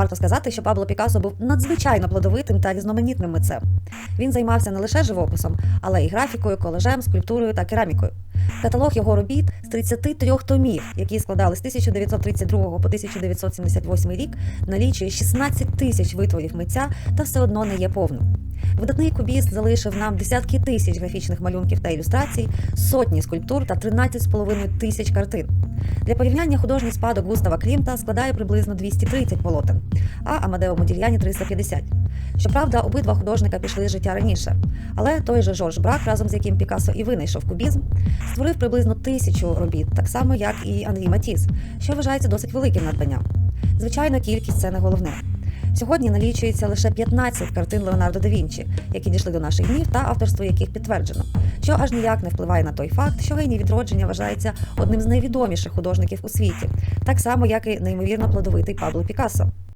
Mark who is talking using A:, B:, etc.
A: Варто сказати, що Пабло Пікассо був надзвичайно плодовитим та різноманітним митцем. Він займався не лише живописом, але й графікою, колежем, скульптурою та керамікою. Каталог його робіт з 33 томів, які складали з 1932 по 1978 рік, налічує 16 тисяч витворів митця та все одно не є повним. Видатний кубіст залишив нам десятки тисяч графічних малюнків та ілюстрацій, сотні скульптур та 13,5 тисяч картин. Для порівняння художній спадок Густава Клімта складає приблизно 230 полотен, а Амадео Модільяні 350. Щоправда, обидва художника пішли з життя раніше, але той же Жорж Брак, разом з яким Пікассо і винайшов кубізм, створив приблизно тисячу робіт, так само як і Анрі Матіс, що вважається досить великим надбанням. Звичайно, кількість це не головне. Сьогодні налічується лише 15 картин Леонардо да Вінчі, які дійшли до наших днів та авторство яких підтверджено, що аж ніяк не впливає на той факт, що геній відродження вважається одним з найвідоміших художників у світі, так само як і неймовірно плодовитий Пабло Пікассо.